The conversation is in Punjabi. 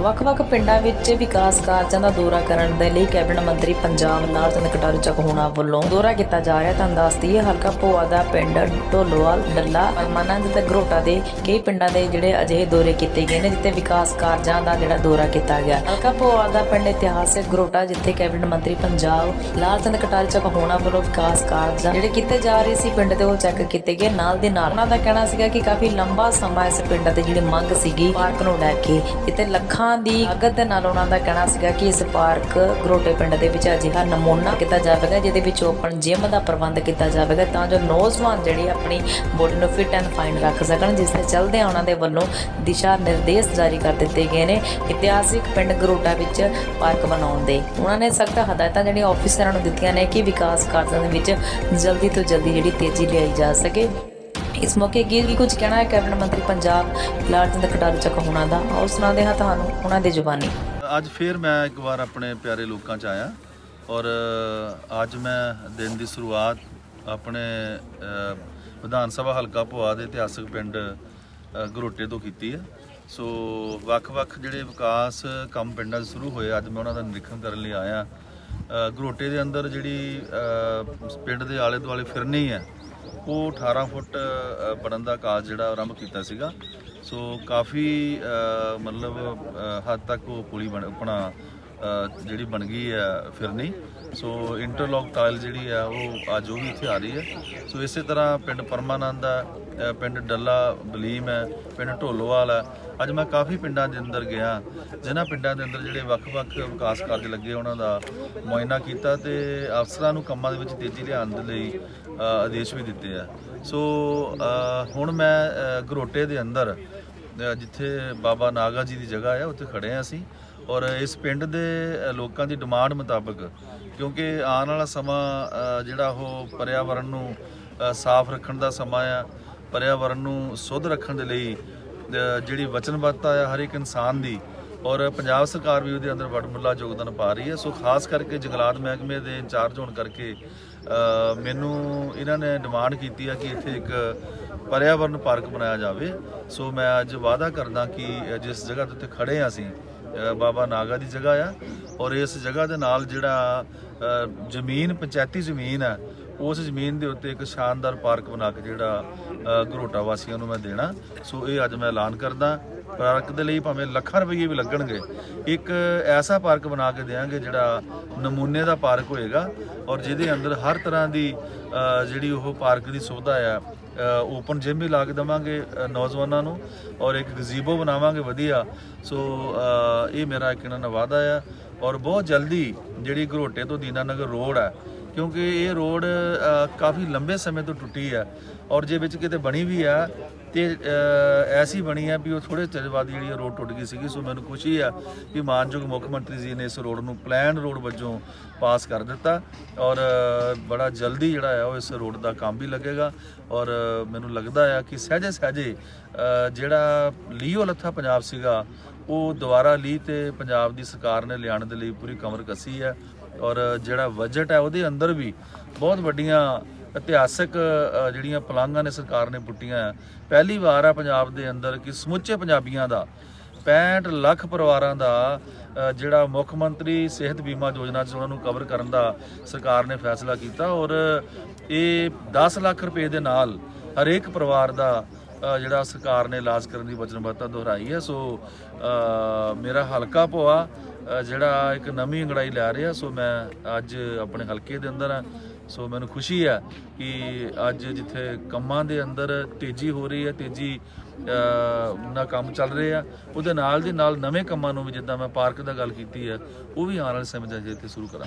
ਵੱਖ-ਵੱਖ ਪਿੰਡਾਂ ਵਿੱਚ ਵਿਕਾਸ ਕਾਰਜਾਂ ਦਾ ਦੌਰਾ ਕਰਨ ਦੇ ਲਈ ਕੈਬਨਿਟ ਮੰਤਰੀ ਪੰਜਾਬ ਲਾਲ ਚੰਦ ਕਟਾਰੂ ਚੱਕ ਵੱਲੋਂ ਦੌਰਾ ਕੀਤਾ ਜਾ ਰਿਹਾ। ਤਾਂ ਦੱਸਦੀ ਹੈ ਹਲਕਾ ਭੋਆ ਦਾ ਪਿੰਡ ਢੋਲੋਵਾਲ, ਡੱਲਾ ਮਨੰਦ ਤੇ ਗਰੋਟਾ ਦੇ ਕਈ ਪਿੰਡਾਂ ਦੇ ਜਿਹੜੇ ਅਜਿਹੇ ਦੌਰੇ ਕੀਤੇ ਗਏ ਨੇ, ਜਿੱਥੇ ਵਿਕਾਸ ਕਾਰਜਾਂ ਦਾ ਜਿਹੜਾ ਦੌਰਾ ਕੀਤਾ ਗਿਆ। ਹਲਕਾ ਭੋਆ ਦਾ ਪਿੰਡ ਇਤਿਹਾਸਿਕ ਗਰੋਟਾ ਜਿੱਥੇ ਕੈਬਨਿਟ ਮੰਤਰੀ ਪੰਜਾਬ ਲਾਲ ਚੰਦ ਕਟਾਰੂ ਚੱਕ ਵੱਲੋਂ ਵਿਕਾਸ ਕਾਰਜ ਜਿਹੜੇ ਕੀਤੇ ਜਾ ਰਹੇ ਸੀ ਪਿੰਡ ਦੇ, ਉਹ ਚੈੱਕ ਕੀਤੇ ਗਏ। ਨਾਲ ਦੇ ਨਾਲ ਉਹਨਾਂ ਦਾ ਕਹਿਣਾ ਸੀਗਾ ਕਿ ਕਾਫੀ ਲੰਬਾ ਸਮਾਂ ਇਸ ਪਿੰਡ ਤੇ ਜਿਹੜੀ ਮੰਗ ਸੀਗੀ, ਪਾਰਕ ਨੂੰ ਲੈ ਕੇ, ਜਿੱਥੇ ਲੱਖਾਂ ਦੀ ਲਾਗਤ ਦੇ ਨਾਲ ਉਹਨਾਂ ਦਾ ਕਹਿਣਾ ਸੀਗਾ ਕਿ ਇਸ ਪਾਰਕ ਗਰੋਟੇ ਪਿੰਡ ਦੇ ਵਿੱਚ ਅਜਿਹਾ ਨਮੂਨਾ ਕੀਤਾ ਜਾਵੇਗਾ, ਜਿਹਦੇ ਵਿੱਚ ਓਪਨ ਜਿਮ ਦਾ ਪ੍ਰਬੰਧ ਕੀਤਾ ਜਾਵੇਗਾ ਤਾਂ ਜੋ ਨੌਜਵਾਨ ਜਿਹੜੇ ਆਪਣੀ ਬੋਡੀ ਨੂੰ ਫਿਟ ਐਂਡ ਫਾਈਨ ਰੱਖ ਸਕਣ, ਜਿਸ ਦੇ ਚੱਲਦੇ ਉਹਨਾਂ ਦੇ ਵੱਲੋਂ ਦਿਸ਼ਾ ਨਿਰਦੇਸ਼ ਜਾਰੀ ਕਰ ਦਿੱਤੇ ਗਏ ਨੇ ਇਤਿਹਾਸਿਕ ਪਿੰਡ ਗਰੋਟਾ ਵਿੱਚ ਪਾਰਕ ਬਣਾਉਣ ਦੇ। ਉਹਨਾਂ ਨੇ ਸਖਤ ਹਦਾਇਤਾਂ ਜਿਹੜੀਆਂ ਆਫੀਸਰਾਂ ਨੂੰ ਦਿੱਤੀਆਂ ਨੇ ਕਿ ਵਿਕਾਸ ਕਾਰਜਾਂ ਦੇ ਵਿੱਚ ਜਲਦੀ ਤੋਂ ਜਲਦੀ ਜਿਹੜੀ ਤੇਜ਼ੀ ਲਿਆਈ ਜਾ ਸਕੇ। ਇਸ ਮੌਕੇ ਕੀ ਕੁਝ ਕਹਿਣਾ ਹੈ? ਕੈਬਨਿਟ ਮੰਤਰੀ ਪੰਜਾਬ ਲਾਲਚੰਦ ਕਟਾਰੂ ਚੱਕ ਹੋਣਾ ਦਾ। ਆਓ ਸੁਣਾਉਂਦੇ ਹਾਂ ਤੁਹਾਨੂੰ ਉਹਨਾਂ ਦੀ ਜ਼ੁਬਾਨੀ। ਅੱਜ ਫੇਰ ਮੈਂ ਇੱਕ ਵਾਰ ਆਪਣੇ ਪਿਆਰੇ ਲੋਕਾਂ 'ਚ ਆਇਆ ਔਰ ਅੱਜ ਮੈਂ ਦਿਨ ਦੀ ਸ਼ੁਰੂਆਤ ਆਪਣੇ ਵਿਧਾਨ ਸਭਾ ਹਲਕਾ ਭੋਆ ਦੇ ਇਤਿਹਾਸਕ ਪਿੰਡ ਗਰੋਟੇ ਤੋਂ ਕੀਤੀ ਹੈ। ਸੋ, ਵੱਖ-ਵੱਖ ਜਿਹੜੇ ਵਿਕਾਸ ਕੰਮ ਪਿੰਡਾਂ 'ਚ ਸ਼ੁਰੂ ਹੋਏ, ਅੱਜ ਮੈਂ ਉਹਨਾਂ ਦਾ ਨਿਰੀਖਣ ਕਰਨ ਲਈ ਆਇਆ। ਗਰੋਟੇ ਦੇ ਅੰਦਰ ਜਿਹੜੀ ਪਿੰਡ ਦੇ ਆਲੇ ਦੁਆਲੇ ਫਿਰਨੀ ਹੈ ਉਹ 18 ਫੁੱਟ ਬਣਨ ਦਾ ਕਾਜ ਜਿਹੜਾ ਆਰੰਭ ਕੀਤਾ ਸੀਗਾ। ਸੋ ਕਾਫੀ ਮਤਲਬ ਹੱਦ ਤੱਕ ਉਹ ਪੁਲੀ ਬਣ, ਆਪਣਾ ਜਿਹੜੀ ਬਣ ਗਈ ਹੈ ਫਿਰਨੀ। ਸੋ ਇੰਟਰਲੌਕ ਟਾਇਲ ਜਿਹੜੀ ਆ ਉਹ ਅੱਜ ਉਹ ਵੀ ਇੱਥੇ ਆ ਰਹੀ ਹੈ। ਸੋ ਇਸੇ ਤਰ੍ਹਾਂ ਪਿੰਡ ਪਰਮਾਨੰਦ ਹੈ ਪਿੰਡ ਡੱਲਾ ਬਲੀਮ ਹੈ, ਪਿੰਡ ਢੋਲੋਵਾਲ ਹੈ। ਅੱਜ ਮੈਂ ਕਾਫੀ ਪਿੰਡਾਂ ਦੇ ਅੰਦਰ ਗਿਆ ਜਿਨ੍ਹਾਂ ਪਿੰਡਾਂ ਦੇ ਅੰਦਰ ਜਿਹੜੇ ਵੱਖ-ਵੱਖ ਵਿਕਾਸ ਕਾਰਜ ਲੱਗੇ ਉਹਨਾਂ ਦਾ ਮੁਆਇਨਾ ਕੀਤਾ ਤੇ ਅਫਸਰਾਂ ਨੂੰ ਕੰਮਾਂ ਦੇ ਵਿੱਚ ਤੇਜ਼ੀ ਲਿਆਉਣ ਦੇ ਲਈ ਆਦੇਸ਼ ਵੀ ਦਿੱਤੇ ਆ। ਸੋ ਹੁਣ ਮੈਂ ਅ, ਗਰੋਟੇ ਦੇ ਅੰਦਰ ਜਿੱਥੇ ਬਾਬਾ ਨਾਗਾ ਜੀ ਦੀ ਜਗ੍ਹਾ ਹੈ ਉੱਥੇ ਖੜੇ ਆ ਅਸੀਂ ਔਰ ਇਸ ਪਿੰਡ ਦੇ ਲੋਕਾਂ ਦੀ ਡਿਮਾਂਡ ਮੁਤਾਬਕ ਕਿਉਂਕਿ ਆਉਣ ਵਾਲਾ ਸਮਾਂ ਜਿਹੜਾ ਉਹ ਪਰਿਆਵਰਣ ਨੂੰ ਸਾਫ਼ ਰੱਖਣ ਦਾ ਸਮਾਂ ਆ ਪਰਿਆਵਰਣ ਨੂੰ ਸੁੱਧ ਰੱਖਣ ਦੇ ਲਈ ਜਿਹੜੀ ਵਚਨਬੱਧਤਾ ਹੈ ਹਰ ਇੱਕ ਇਨਸਾਨ ਦੀ ਔਰ ਪੰਜਾਬ ਸਰਕਾਰ ਵੀ ਉਹਦੇ ਅੰਦਰ ਵਡਮੁੱਲਾ ਯੋਗਦਾਨ ਪਾ ਰਹੀ ਹੈ। ਸੋ ਖਾਸ ਕਰਕੇ ਜੰਗਲਾਤ ਮਹਿਕਮੇ ਦੇ ਇੰਚਾਰਜ ਹੋਣ ਕਰਕੇ ਮੈਨੂੰ ਇਹਨਾਂ ਨੇ ਡਿਮਾਂਡ ਕੀਤੀ ਆ ਕਿ ਇੱਥੇ ਇੱਕ ਪਰਿਆਵਰਨ ਪਾਰਕ ਬਣਾਇਆ ਜਾਵੇ। ਸੋ ਮੈਂ ਅੱਜ ਵਾਅਦਾ ਕਰਦਾ ਕਿ ਜਿਸ ਜਗ੍ਹਾ ਤੇ ਉੱਤੇ ਖੜੇ ਆ ਅਸੀਂ ਬਾਬਾ ਨਾਗਾ ਦੀ ਜਗ੍ਹਾ ਆ। ਔਰ ਇਸ ਜਗ੍ਹਾ ਦੇ ਨਾਲ ਜਿਹੜਾ ਜ਼ਮੀਨ, ਪੰਚਾਇਤੀ ਜ਼ਮੀਨ ਆ ਉਸ ਜ਼ਮੀਨ ਦੇ ਉੱਤੇ ਇੱਕ ਸ਼ਾਨਦਾਰ ਪਾਰਕ ਬਣਾ ਕੇ ਜਿਹੜਾ ਘਰੋਟਾ ਵਾਸੀਆਂ ਨੂੰ ਮੈਂ ਦੇਣਾ। ਸੋ ਇਹ ਅੱਜ ਮੈਂ ਐਲਾਨ ਕਰਦਾ। ਪਾਰਕ ਦੇ ਲਈ ਭਾਵੇਂ ਲੱਖਾਂ ਰੁਪਏ ਵੀ ਲੱਗਣਗੇ। ਇੱਕ ਐਸਾ ਪਾਰਕ ਬਣਾ ਕੇ ਦੇਵਾਂਗੇ ਜਿਹੜਾ ਨਮੂਨੇ ਦਾ ਪਾਰਕ ਹੋਏਗਾ ਔਰ ਜਿਹਦੇ ਅੰਦਰ ਹਰ ਤਰ੍ਹਾਂ ਦੀ ਜਿਹੜੀ ਉਹ ਪਾਰਕ ਦੀ ਸੁਵਿਧਾ ਆ ਓਪਨ ਜਿਮ ਵੀ ਲਾ ਕੇ ਦੇਵਾਂਗੇ ਨੌਜਵਾਨਾਂ ਨੂੰ ਔਰ ਇੱਕ ਗਜ਼ੀਬੋ ਬਣਾਵਾਂਗੇ ਵਧੀਆ। ਸੋ ਇਹ ਮੇਰਾ ਇੱਕ ਇਹਨਾਂ ਨਾਲ ਵਾਅਦਾ ਆ। ਔਰ ਬਹੁਤ ਜਲਦੀ ਜਿਹੜੀ ਘਰੋਟੇ ਤੋਂ ਦੀਨਾਨਗਰ ਰੋਡ ਹੈ ਕਿਉਂਕਿ ਇਹ ਰੋਡ ਕਾਫੀ ਲੰਬੇ ਸਮੇਂ ਤੋਂ ਟੁੱਟੀ ਹੈ ਔਰ ਜੇ ਵਿੱਚ ਕਿਤੇ ਬਣੀ ਵੀ ਆ ਤੇ ਐਸੀ ਬਣੀ ਆ ਵੀ ਉਹ ਥੋੜੇ ਚਿਰ ਬਾਅਦ ਜਿਹੜੀ ਇਹ ਰੋਡ ਟੁੱਟ ਗਈ ਸੀਗੀ, ਸੋ ਮੈਨੂੰ ਖੁਸ਼ੀ ਆ ਕਿ ਮਾਨਯੋਗ ਮੁੱਖ ਮੰਤਰੀ ਜੀ ਨੇ ਇਸ ਰੋਡ ਨੂੰ ਪਲਾਨ ਰੋਡ ਵਜੋਂ ਪਾਸ ਕਰ ਦਿੱਤਾ ਔਰ ਬੜਾ ਜਲਦੀ ਜਿਹੜਾ ਆ ਉਹ ਇਸ ਰੋਡ ਦਾ ਕੰਮ ਵੀ ਲੱਗੇਗਾ ਔਰ ਮੈਨੂੰ ਲੱਗਦਾ ਆ ਕਿ ਸਹਿਜੇ ਸਹਿਜੇ ਜਿਹੜਾ ਲੀਓ ਲੱਥਾ ਪੰਜਾਬ ਸੀਗਾ, ਉਹ ਦੁਬਾਰਾ ਲੀ ਤੇ ਪੰਜਾਬ ਦੀ ਸਰਕਾਰ ਨੇ ਲਿਆਉਣ ਦੇ ਲਈ ਪੂਰੀ ਕਮਰ ਕੱਸੀ ਹੈ ਔਰ ਜਿਹੜਾ ਬਜਟ ਹੈ ਉਹਦੇ ਅੰਦਰ ਵੀ ਬਹੁਤ ਵੱਡੀਆਂ ਇਤਿਹਾਸਕ ਜਿਹੜੀਆਂ ਪਲਾਂਘਾਂ ਨੇ ਸਰਕਾਰ ਨੇ ਪੁੱਟੀਆਂ ਪਹਿਲੀ ਵਾਰ ਆ ਪੰਜਾਬ ਦੇ ਅੰਦਰ ਕਿ ਸਮੁੱਚੇ ਪੰਜਾਬੀਆਂ ਦਾ 65 ਲੱਖ ਪਰਿਵਾਰਾਂ ਦਾ ਜਿਹੜਾ ਮੁੱਖ ਮੰਤਰੀ ਸਿਹਤ ਬੀਮਾ ਯੋਜਨਾ 'ਚ ਉਹਨਾਂ ਨੂੰ ਕਵਰ ਕਰਨ ਦਾ ਸਰਕਾਰ ਨੇ ਫੈਸਲਾ ਕੀਤਾ ਔਰ ਇਹ 10 ਲੱਖ ਰੁਪਏ ਦੇ ਨਾਲ ਹਰੇਕ ਪਰਿਵਾਰ ਦਾ ਜਿਹੜਾ ਸਰਕਾਰ ਨੇ ਇਲਾਜ ਕਰਨ ਦੀ ਵਚਨਬੱਧਤਾ ਦੁਹਰਾਈ ਹੈ ਸੋ ਮੇਰਾ ਹਲਕਾ ਭੋਆ ਜਿਹੜਾ ਇੱਕ ਨਵੀਂ ਅੰਗੜਾਈ ਲੈ ਰਿਹਾ ਸੋ ਮੈਂ ਅੱਜ ਆਪਣੇ ਹਲਕੇ ਦੇ ਅੰਦਰ ਆ ਸੋ ਮੈਨੂੰ ਖੁਸ਼ੀ ਆ ਕਿ ਅੱਜ ਜਿੱਥੇ ਕੰਮਾਂ ਦੇ ਅੰਦਰ ਤੇਜ਼ੀ ਹੋ ਰਹੀ ਹੈ ਤੇਜ਼ੀ ਅ, ਨਾਲ ਕੰਮ ਚੱਲ ਰਹੇ ਆ ਉਹਦੇ ਨਾਲ ਦੀ ਨਾਲ ਨਵੇਂ ਕੰਮਾਂ ਨੂੰ ਵੀ ਜਿੱਦਾਂ ਮੈਂ ਪਾਰਕ ਦਾ ਗੱਲ ਕੀਤੀ ਹੈ ਉਹ ਵੀ ਆਉਣ ਵਾਲੇ ਸਮੇਂ 'ਚ ਅਸੀਂ ਇੱਥੇ ਸ਼ੁਰੂ ਕਰਾਂ